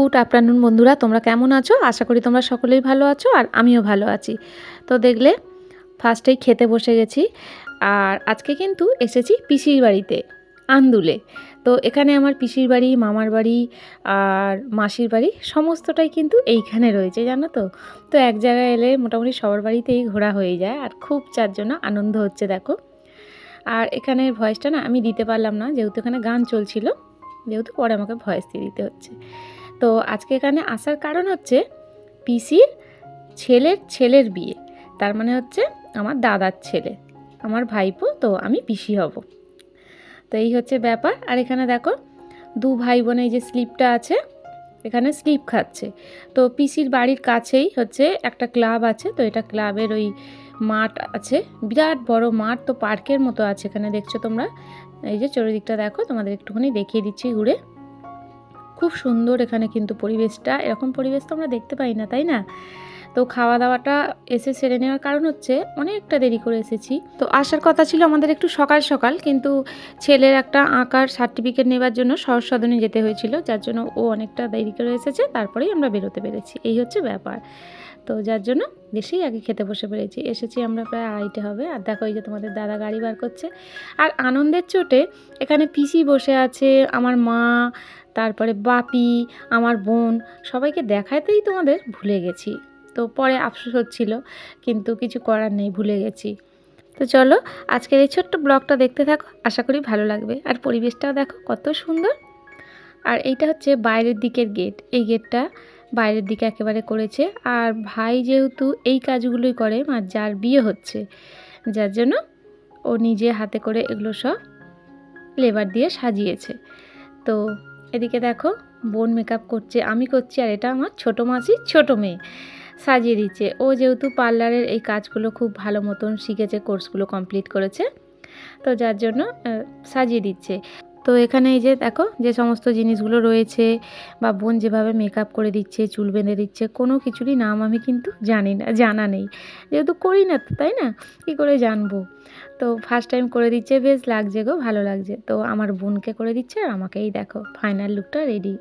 Good afternoon বন্ধুরা, তোমরা কেমন আছো? আশা করি তোমরা সকলেই ভালো আছো আর আমিও ভালো আছি। তো দেখলে, ফার্স্টেই খেতে বসে গেছি। আর আজকে কিন্তু এসেছি পিসির বাড়িতে, আন্দুলে। তো এখানে আমার পিসির বাড়ি, মামার বাড়ি আর মাসির বাড়ি সমস্তটাই কিন্তু এইখানে রয়েছে, জানো তো? তো এক জায়গায় এলে মোটামুটি সবার বাড়িতেই ঘোরা হয়ে যায় আর খুব যার জন্য আনন্দ হচ্ছে, দেখো। আর এখানের ভয়েসটা না আমি দিতে পারলাম না, যেহেতু এখানে গান চলছিল, যেহেতু পরে আমাকে ভয়েস দিয়ে দিতে হচ্ছে। তো আজকে এখানে আসার কারণ হচ্ছে পিসির ছেলের ছেলের বিয়ে। তার মানে হচ্ছে আমার দাদার ছেলে। আমার ভাইপো, তো আমি পিসি হব। তো এই হচ্ছে ব্যাপার। আর এখানে দেখো, দু ভাই বোনে যে স্লিপটা আছে, এখানে স্লিপ খাচ্ছে। তো পিসির বাড়ির কাছেই হচ্ছে একটা ক্লাব আছে, তো এটা ক্লাবের ওই মাঠ আছে। বিরাট বড় মাঠ, তো পার্কের মতো আছে। এখানে দেখছ তোমরা? এই যে চারিদিকটা দেখো, তোমাদের একটুখানি দেখিয়ে দিচ্ছি ঘুরে। খুব সুন্দর এখানে কিন্তু পরিবেশটা। এরকম পরিবেশ তো আমরা দেখতে পাই না, তাই না? তো খাওয়া দাওয়াটা এসে সেরে নেওয়ার কারণ হচ্ছে অনেকটা দেরি করে এসেছি। তো আসার কথা ছিল আমাদের একটু সকাল সকাল, কিন্তু ছেলের একটা আঁকার সার্টিফিকেট নেবার জন্য সহসাধনে যেতে হয়েছিল, যার জন্য ও অনেকটা দেরি করে এসেছে, তারপরেই আমরা বেরোতে পেরেছি। এই হচ্ছে ব্যাপার। তো যার জন্য বেশিই আগে খেতে বসে পেরেছি এসেছি আমরা প্রায় আড়াইটে হবে। আর দেখো এই যে তোমাদের দাদা গাড়ি বার করছে। আর আনন্দের চোটে এখানে পিসি বসে আছে, আমার মা, তারপরে বাপি, আমার বোন, সবাইকে দেখাতেই তোমাদের ভুলে গেছি। তো পরে আফসোস হচ্ছিল, কিন্তু কিছু করার নেই, ভুলে গেছি। তো চলো, আজকের এই ছোট্ট ব্লগটা দেখতে থাকো, আশা করি ভালো লাগবে। আর পরিবেশটাও দেখো কত সুন্দর। আর এইটা হচ্ছে বাইরের দিকের গেট। এই গেটটা বাইরের দিকে একেবারে করেছে। আর ভাই যেহেতু এই কাজগুলোই করে আর যার বিয়ে হচ্ছে, যার জন্য ও নিজে হাতে করে এগুলো সব লেবার দিয়ে সাজিয়েছে। তো এদিকে দেখো, বোন মেকআপ করছে, আমি করছি, আর এটা আমার ছোটো মাসি, ছোটো মেয়ে সাজিয়ে দিচ্ছে। ও যেহেতু পার্লারের এই কাজগুলো খুব ভালো মতন শিখেছে কোর্সগুলো কমপ্লিট করেছে, তো যার জন্য সাজিয়ে দিচ্ছে। তো এখানে এই যে দেখো, যে সমস্ত জিনিসগুলো রয়েছে বা বোন যেভাবে মেকআপ করে দিচ্ছে, চুল বেঁধে দিচ্ছে, কোনো কিছুরই নাম আমি কিন্তু জানি না, জানা নেই। যেহেতু করি না তো, তাই না? কী করে জানব? তো ফার্স্ট টাইম করে দিচ্ছে, বেশ লাগছে গো, ভালো লাগছে। তো আমার বোনকে করে দিচ্ছে আর আমাকেই দেখো ফাইনাল লুকটা রেডি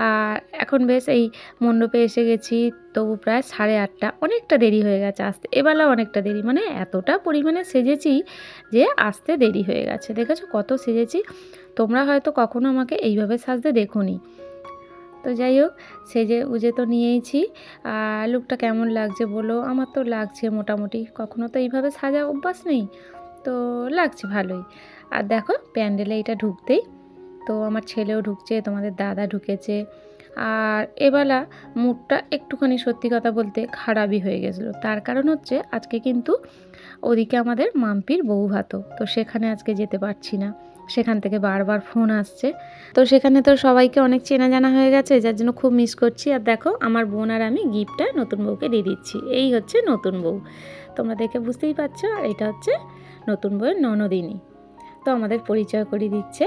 আর এখন বেশ এই মণ্ডপে এসে গেছি, তবু প্রায় সাড়ে আটটা। অনেকটা দেরি হয়ে গেছে আসতে। এবেলা অনেকটা দেরি। মানে এতটা পরিমাণে সেজেছি যে আসতে দেরি হয়ে গেছে। দেখেছ কত সেজেছি? তোমরা হয়তো কখনো আমাকে এইভাবে সাজতে দেখোনি। তো যাই হোক, সেজে উজে তো নিয়েইছি। আর লুকটা কেমন লাগছে বলো? আমার তো লাগছে মোটামুটি। কখনো তো এইভাবে সাজা অভ্যাস নেই। তো লাগছে ভালোই। আর দেখো প্যান্ডেলে এটা ঢুকতেই তো আমার ছেলেও ঢুকছে, তোমাদের দাদা ঢুকেছে। আর এবেলা মুডটা একটুখানি সত্যি কথা বলতে খারাপই হয়ে গেছিল। তার কারণ হচ্ছে আজকে কিন্তু ওদিকে আমাদের মাম্পির বউ ভাতো, তো সেখানে আজকে যেতে পারছি না। সেখান থেকে বারবার ফোন আসছে। তো সেখানে তো সবাইকে অনেক চেনা জানা হয়ে গেছে, যার জন্য খুব মিস করছি। আর দেখো, আমার বোন আর আমি গিফটটা নতুন বউকে দিয়ে দিচ্ছি। এই হচ্ছে নতুন বউ। তোমরা দেখে বুঝতেই পারছ, আর এটা হচ্ছে নতুন বউয়ের ননদিনী। তো আমাদের পরিচয় করিয়ে দিচ্ছে।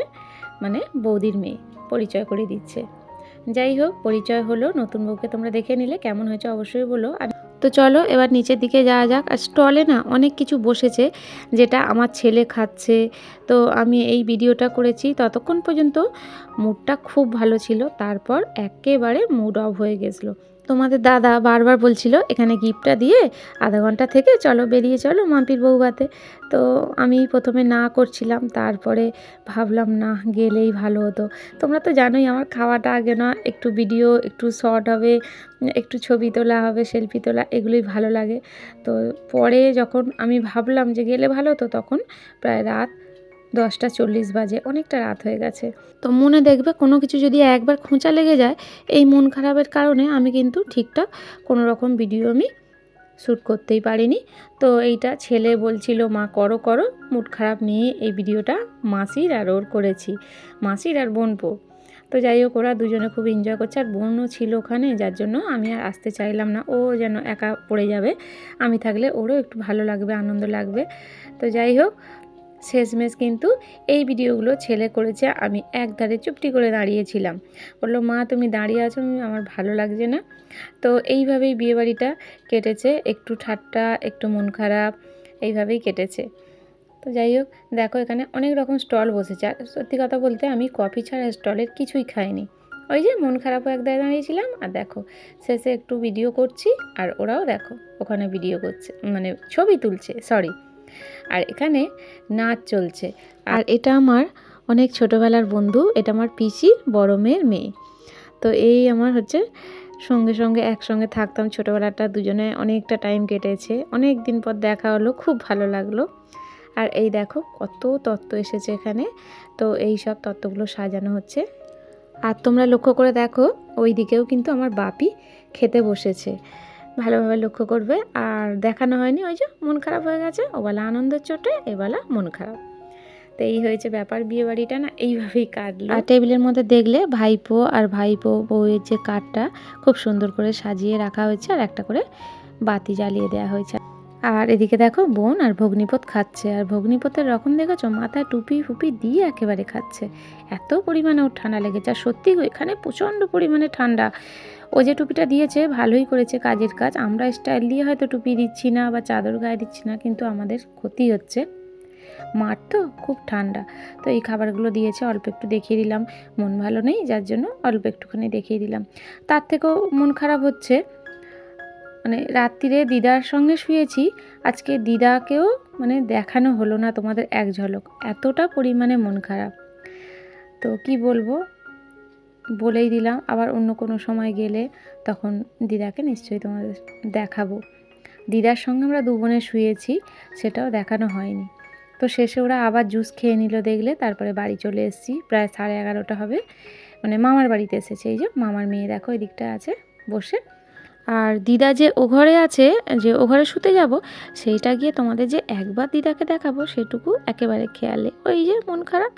মানে বৌদির মেয়ে পরিচয় করে দিচ্ছে। যাই হোক, পরিচয় হলো, নতুন বউকে তোমরা দেখে নিলে, কেমন হয়েছে অবশ্যই বলো। আর তো চলো, এবার নিচের দিকে যাওয়া যাক। আর স্টলে না অনেক কিছু বসেছে, যেটা আমার ছেলে খাচ্ছে। তো আমি এই ভিডিওটা করেছি, ততক্ষণ পর্যন্ত মুডটা খুব ভালো ছিল। তারপর একেবারে মুড অফ হয়ে গেছিল। তোমাদের দাদা বারবার বলছিল এখানে গিফটটা দিয়ে আধা ঘণ্টা থেকে চলো বেরিয়ে চলো মাম্পির বউভাতে তো আমি প্রথমে না করছিলাম, তারপরে ভাবলাম, না, গেলেই ভালো হতো। তোমরা তো জানোই আমার খাওয়াটা আগে না একটু ভিডিও একটু শর্ট হবে, একটু ছবি তোলা হবে সেলফি তোলা, এগুলোই ভালো লাগে। তো পরে যখন আমি ভাবলাম যে গেলে ভালো হতো, তখন প্রায় রাত দশটা চল্লিশ বাজে, অনেকটা রাত হয়ে গেছে। তো মনে দেখবে কোনো কিছু যদি একবার খোঁচা লেগে যায়, এই মন খারাপের কারণে আমি কিন্তু ঠিকঠাক কোনো রকম ভিডিও আমি শ্যুট করতেই পারিনি। তো এইটা ছেলে বলছিল, মা, করো করো মুড খারাপ নিয়ে এই ভিডিওটা মাসির আর ওর করেছি, মাসির আর বোনপো। তো যাই হোক, ওরা দুজনে খুব এনজয় করছে, আর বোনও ছিল ওখানে, যার জন্য আমি আর আসতে চাইলাম না। ও যেন একা পড়ে যাবে, আমি থাকলে ওরও একটু ভালো লাগবে, আনন্দ লাগবে। তো যাই হোক শেষমেশ কিন্তু এই ভিডিওগুলো ছেলে করেছে, আমি একধারে চুপটি করে দাঁড়িয়েছিলাম। বলল, মা, তুমি দাঁড়িয়ে আছো, আমার ভালো লাগছে না। তো এইভাবেই বিয়েবাড়িটা কেটেছে, একটু ঠাট্টা, একটু মন খারাপ, এইভাবেই কেটেছে। তো যাই হোক, দেখো এখানে অনেক রকম স্টল বসেছে, আর সত্যি কথা বলতে আমি কফি ছাড়া স্টলের কিছুই খাইনি। ওই যে মন খারাপ হয়ে একদায় দাঁড়িয়েছিলাম, আর দেখো, শেষে একটু ভিডিও করছি, আর ওরাও দেখো, ওখানে ভিডিও করছে মানে ছবি তুলছে সরি আর এখানে নাচ চলছে। আর এটা আমার অনেক ছোটোবেলার বন্ধু, এটা আমার পিসি, বড় মেয়ের মেয়ে। তো এই আমার হচ্ছে সঙ্গে সঙ্গে একসঙ্গে থাকতাম ছোটোবেলাটা, দুজনে অনেকটা টাইম কেটেছে। অনেক দিন পর দেখা হলো, খুব ভালো লাগল। আর এই দেখো কত তত্ত্ব এসেছে এখানে। তো এই সব তত্ত্বগুলো সাজানো হচ্ছে। আর তোমরা লক্ষ্য করে দেখো ওই দিকেও কিন্তু আমার বাপি খেতে বসেছে। ভালোভাবে লক্ষ্য করবে। আর দেখানো হয়নি ওই যে মন খারাপ হয়ে গেছে, ওবেলা আনন্দের চোটে, এবেলা মন খারাপ। তো এই হয়েছে ব্যাপার বিয়ে বাড়িটা না এইভাবেই কাটলো। আর টেবিলের মধ্যে দেখলে ভাইপো আর ভাইপো বউয়ের যে কাঠটা খুব সুন্দর করে সাজিয়ে রাখা হয়েছে আর একটা করে বাতি জ্বালিয়ে দেওয়া হয়েছে। আর এদিকে দেখো বোন আর ভগ্নিপথ খাচ্ছে। আর ভগ্নিপথের রকম দেখেছ? মাথায় টুপি ফুপি দিয়ে একেবারে খাচ্ছে। এত পরিমাণে ওর ঠান্ডা লেগেছে। আর সত্যি এখানে প্রচণ্ড পরিমাণে ঠান্ডা। ও যে টুপিটা দিয়েছে, ভালোই করেছে কাজের কাজ। আমরা স্টাইল দিয়ে হয়তো টুপি দিচ্ছি না বা চাদর গায়ে দিচ্ছি না, কিন্তু আমাদের ক্ষতি হচ্ছে। মাঠ তো খুব ঠান্ডা। তো এই খাবারগুলো দিয়েছে, অল্প একটু দেখিয়ে দিলাম। মন ভালো নেই, যার জন্য অল্প একটুখানি দেখিয়ে দিলাম। তার থেকেও মন খারাপ হচ্ছে। মানে রাত্রিরে দিদার সঙ্গে শুয়েছি, আজকে দিদাকেও মানে দেখানো হলো না তোমাদের এক ঝলক। এতটা পরিমাণে মন খারাপ। তো কি বলব? বলেই দিলাম, আবার অন্য কোনো সময় গেলে তখন দিদাকে নিশ্চয়ই তোমাদের দেখাবো। দিদার সঙ্গে আমরা দু বোনে শুয়েছি, সেটাও দেখানো হয়নি। তো শেষে ওরা আবার জুস খেয়ে নিল দেখলে, তারপরে বাড়ি চলে এসেছি, প্রায় সাড়ে এগারোটা হবে। মানে মামার বাড়িতে এসেছে, এই যে মামার মেয়ে দেখো ওই দিকটা আছে, বসে। আর দিদা যে ও ঘরে আছে, যে ও ঘরে শুতে যাব, সেইটা গিয়ে তোমাদের যে একবার দিদাকে দেখাবো, সেটুকু একেবারে খেয়ালে। ওই যে মন খারাপ?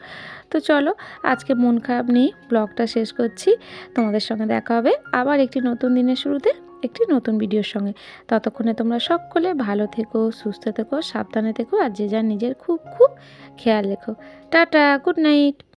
তো চলো, আজকে মন খারাপ নিয়ে ব্লগটা শেষ করছি। তোমাদের সঙ্গে দেখা হবে আবার একটি নতুন দিনের শুরুতে, একটি নতুন ভিডিওর সঙ্গে। ততক্ষণে তোমরা সকলে ভালো থেকো, সুস্থ থেকো, সাবধানে থেকো, আর যে যার নিজের খুব খুব খেয়াল রেখো। Tata, good night.